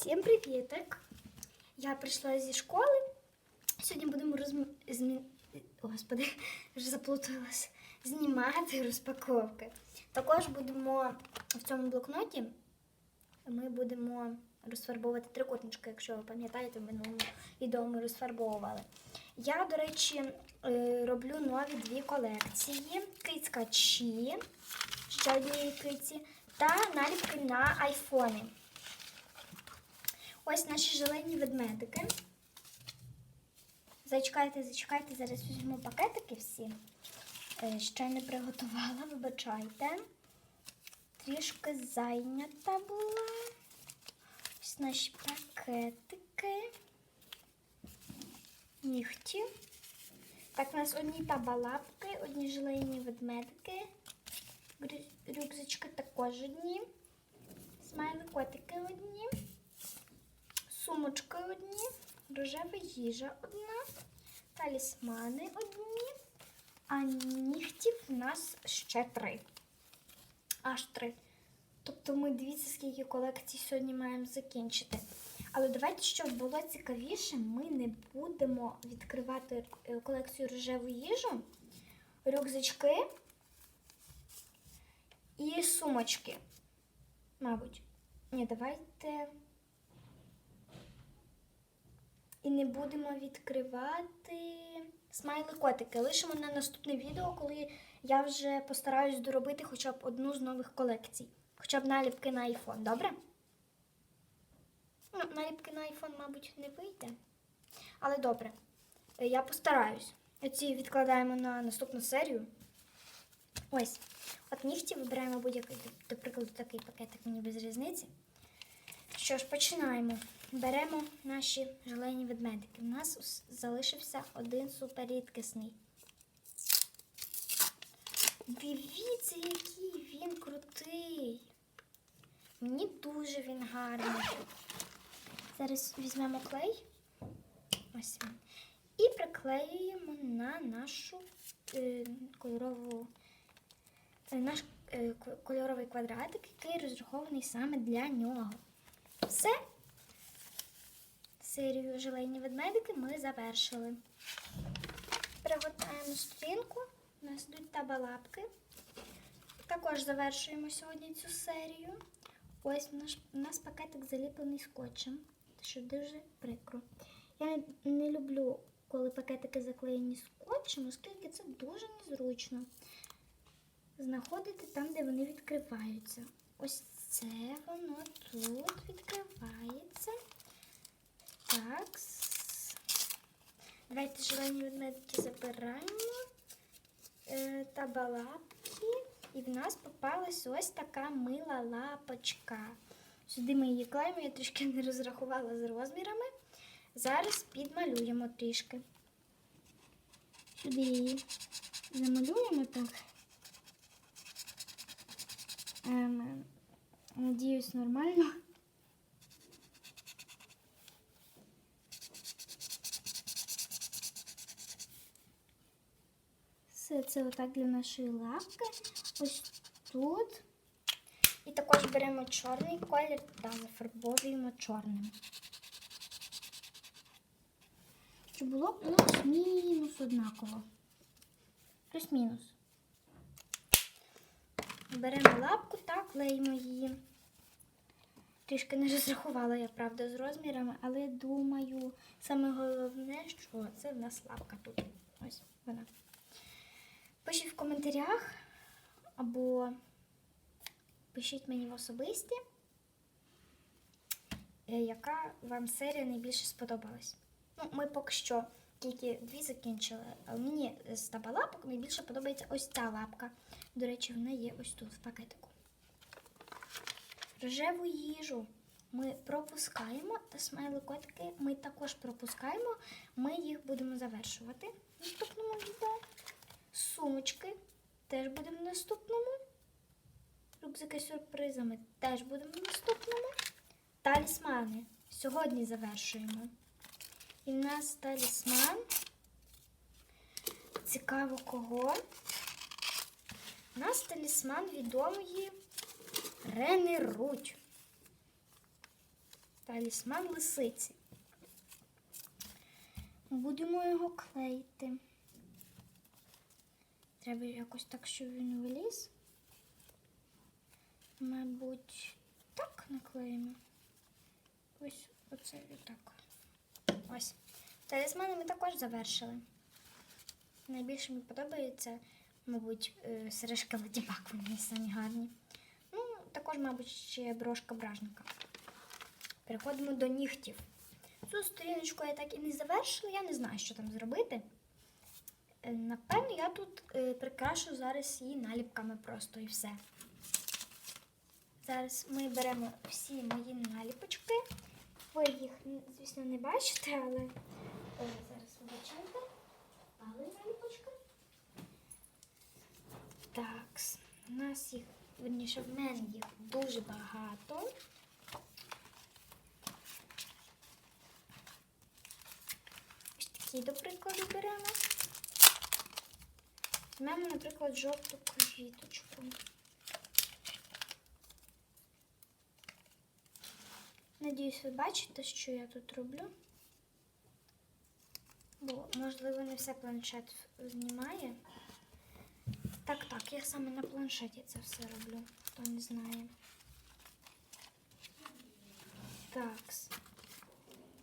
Всім привітик! Я прийшла зі школи. Сьогодні будемо розм... змі... Господи, вже заплуталась. Знімати розпаковки. Також будемо в цьому блокноті ми будемо розфарбовувати трикутнички, якщо ви пам'ятаєте, в минулому відео ми розфарбовували. Я, до речі, е, роблю нові дві колекції: кицька ще однієї киці, та наліпки на айфони. Ось наші зелені ведмедики. Зачекайте, зачекайте, зараз візьму пакетики всі. Е, Ще не приготувала, вибачайте. Трішки зайнята була. Ось наші пакетики. Нігті. Так, у нас одні табалапки, одні желейні ведмедики. Рюкзачки також одні. Смайли котики одні. Сумочки одні, рожева їжа одна, талісмани одні, а нігтів у нас ще три. Аж три. Тобто ми дивіться, скільки колекцій сьогодні маємо закінчити. Але давайте, щоб було цікавіше, ми не будемо відкривати е, колекцію рожеву їжу, рюкзачки і сумочки. Мабуть. Ні, давайте. І не будемо відкривати смайли котики. Лишимо на наступне відео, коли я вже постараюсь доробити хоча б одну з нових колекцій. Хоча б наліпки на iPhone, добре? Ну, наліпки на iPhone, мабуть, не вийде. Але добре. Е, Я постараюсь. Оці відкладаємо на наступну серію. Ось. От нігті вибираємо будь-який, до прикладу, такий пакетик мені без різниці. Що ж, починаємо. Беремо наші желейні ведмедики. У нас залишився один суперрідкісний. Дивіться, який він крутий. Мені дуже він гарний. Зараз візьмемо клей. Ось він. І приклеюємо на нашу е, кольорову е, наш е, кольоровий квадратик, який розрахований саме для нього. Все. Серію желейні ведмедики ми завершили. Перегортаємо сторінку. У нас йдуть табалапки. Також завершуємо сьогодні цю серію. Ось наш, у нас пакетик заліплений скотчем, що дуже прикро. Я не люблю, коли пакетики заклеєні скотчем, оскільки це дуже незручно. Знаходити там, де вони відкриваються. Ось це воно тут відкривається. Так. Давайте желені ведмедики забираємо. Е, та балапки. І в нас попалась ось така мила лапочка. Сюди ми її клеїмо, я трішки не розрахувала з розмірами. Зараз підмалюємо трішки. Сюди її замалюємо так. Надіюсь, нормально. Все це отак для нашої лапки. Ось тут. І також беремо чорний колір та зафарбовуємо чорним. Щоб було плюс-мінус однаково. Плюс-мінус. Беремо лапку та клеїмо її. Трішки не розрахувала я, правда, з розмірами, але думаю, саме головне, що це в нас лапка тут. Ось вона. Пишіть в коментарях або пишіть мені в особисті, е, яка вам серія найбільше сподобалась. Ну, ми поки що тільки дві закінчили, але мені з табалапок найбільше подобається ось ця лапка. До речі, вона є ось тут в пакетику. Рожеву їжу ми пропускаємо, та смайликотики ми також пропускаємо. Ми їх будемо завершувати в наступному відео. Сумочки теж будемо в наступному. Рюкзаки з сюрпризами теж будемо в наступному. Талісмани сьогодні завершуємо. І в нас талісман. Цікаво кого. У нас талісман відомої Рени Руть. Талісман лисиці. Будемо його клеїти. Треба якось так, щоб він виліз. Мабуть, так наклеїмо. Ось оце і так. Ось. Талісмани ми також завершили. Найбільше мені подобається, мабуть, е, сережки Леді Баг, вони самі гарні. Також, мабуть, ще брошка бражника. Переходимо до нігтів. Цю сторіночку я так і не завершила, я не знаю, що там зробити. Е, Напевно, я тут е, прикрашу зараз її наліпками просто і все. Зараз ми беремо всі мої наліпочки. Ви їх, звісно, не бачите, але е, зараз вибачайте. Але наліпочка. Так, у нас їх, верніше, в мене їх дуже багато. Ось такі, до прикладу, беремо. Візьмемо, наприклад, жовту квіточку. Надіюсь, ви бачите, що я тут роблю. Бо, можливо, не все планшет знімає. Так, так, я саме на планшеті це все роблю, хто не знає. Так.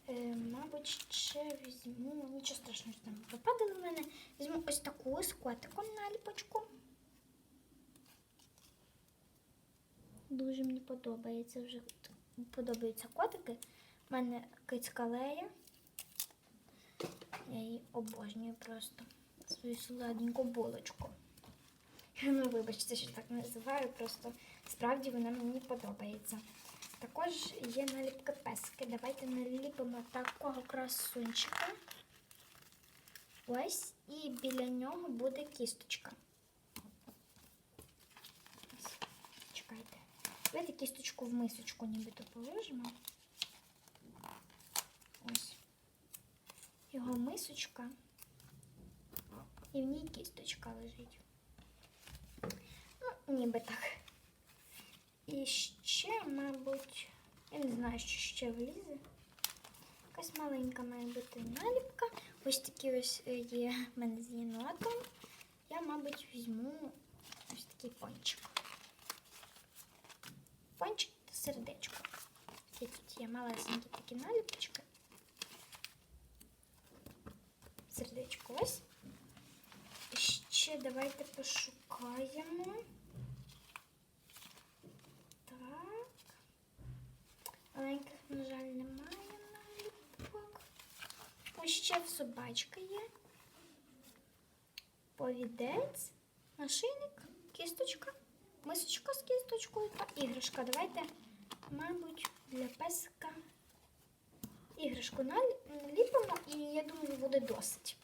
Е, мабуть, ще візьму. Нічого страшного, що там попадали в мене. Візьму ось таку з котиком наліпочку. Дуже мені подобається вже. Подобаються котики. У мене кицька Лея. Я її обожнюю просто. Свою солоденьку булочку. Ну, вибачте, що так називаю, просто справді вона мені подобається. Також є наліпки песики. Давайте наліпимо такого красунчика. Ось, і біля нього буде кісточка. Ось, чекайте. Давайте кісточку в мисочку нібито положимо. Ось. Його мисочка. І в ній кісточка лежить. Ніби так. І ще, мабуть, я не знаю, що ще влізе. Якась маленька має бути наліпка. Ось такі ось е, є в мене з єнотом. Я, мабуть, візьму ось такий пончик. Пончик та сердечко. І тут є малесенькі такі наліпочки. Сердечко ось. І ще давайте пошукаємо. Так. Маленьких, на жаль, немає наліпок. Ось ще в собачки є. Повідець, нашийник, кісточка, мисочка з кісточкою та іграшка. Давайте, мабуть, для песика іграшку наліпимо і я думаю, буде досить.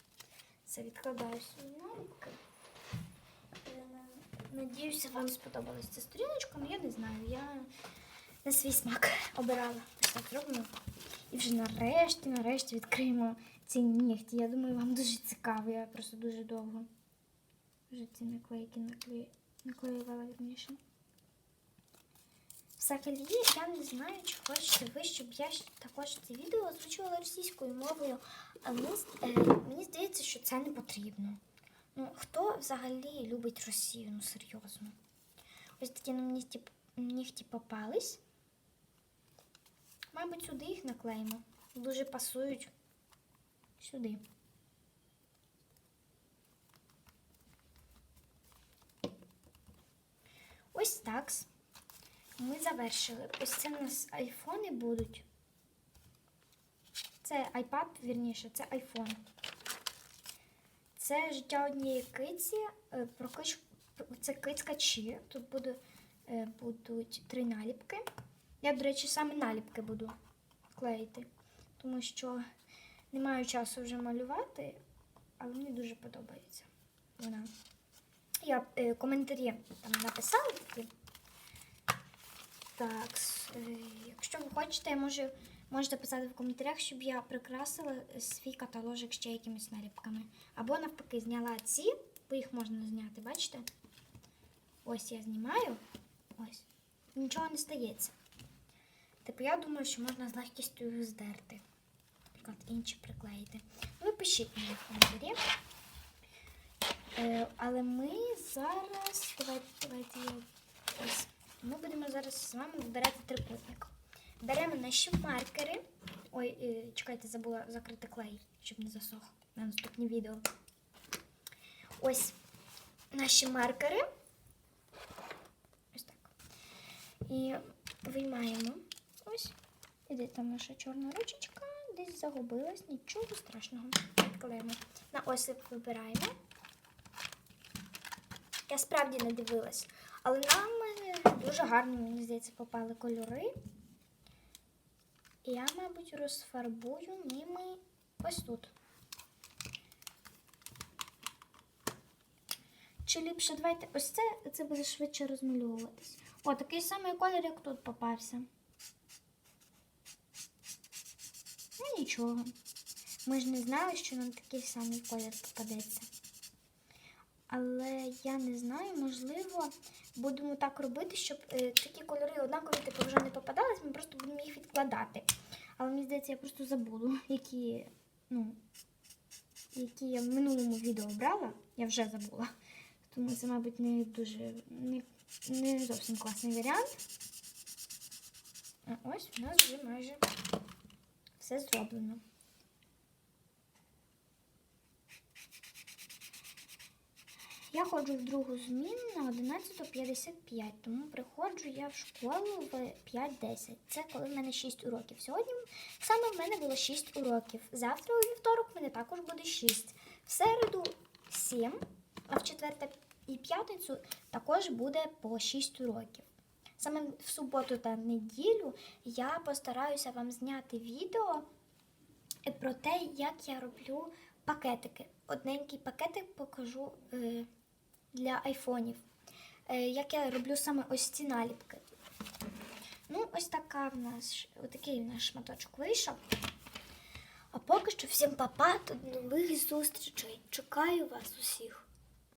Це відкладаю свої наліпки. Е, Надіюся, вам сподобалась ця сторіночка, але я не знаю. Я на свій смак обирала. Ось так зробимо. І вже нарешті, нарешті відкриємо ці нігті. Я думаю, вам дуже цікаво. Я просто дуже довго вже ці наклейки наклею- наклеювала вірніше. Взагалі, я не знаю, чи хочете ви, щоб я також це відео озвучувала російською мовою, але мені, здається, що це не потрібно. Ну, хто взагалі любить Росію? Ну, серйозно. Ось такі нам нігті попались. Мабуть, сюди їх наклеїмо. Дуже пасують сюди. Ось так. Ми завершили. Ось це у нас айфони будуть. Це iPad, вірніше, це iPhone. Це життя однієї киці. е. Це кицька Чі. Тут е, будуть три наліпки. Я, до речі, саме наліпки буду клеїти, тому що не маю часу вже малювати, але мені дуже подобається вона. Я е, коментарі там написала. Так, е, якщо ви хочете, можу, можете писати в коментарях, щоб я прикрасила свій каталожик ще якимись наліпками. Або навпаки, зняла ці, бо їх можна зняти, бачите? Ось я знімаю. Ось. Нічого не стається. Типу, я думаю, що можна з легкістю його здерти. Наприклад, інші приклеїти. Ну, пишіть мені в коментарі. Е, але ми зараз. Давайте, давайте ось. Ми будемо зараз з вами вибирати трикутник. Беремо наші маркери. Ой, е, чекайте, забула закрити клей, щоб не засох на наступні відео. Ось наші маркери. Ось так. І виймаємо. Ось. І де там наша чорна ручечка? Десь загубилась, нічого страшного. Відклеїмо. На осліп вибираємо. Я справді не дивилась. Але нам е, дуже гарно, мені здається, попали кольори. І я, мабуть, розфарбую ними ось тут. Чи ліпше давайте ось це, це буде швидше розмальовуватись. О, такий самий колір, як тут попався. Ну нічого. Ми ж не знали, що нам такий самий колір попадеться. Але я не знаю, можливо, будемо так робити, щоб е, такі кольори однакові типу вже не попадались, ми просто будемо їх відкладати. Але мені здається, я просто забуду, які, ну, які я в минулому відео брала. Я вже забула. Тому це, мабуть, не дуже не, не зовсім класний варіант. А ось у нас вже майже все зроблено. Я ходжу в другу зміну на 11.55, тому приходжу я в школу в 5.10. Це коли в мене 6 уроків. Сьогодні саме в мене було 6 уроків. Завтра у вівторок в мене також буде 6. В середу 7, а в четвер і п'ятницю також буде по 6 уроків. Саме в суботу та неділю я постараюся вам зняти відео про те, як я роблю пакетики. Одненький пакетик покажу е, для айфонів. Е, як я роблю саме ось ці наліпки. Ну, ось така в нас, отакий в наш шматочок вийшов. А поки що всім папа, до нових зустрічей. Чекаю вас усіх.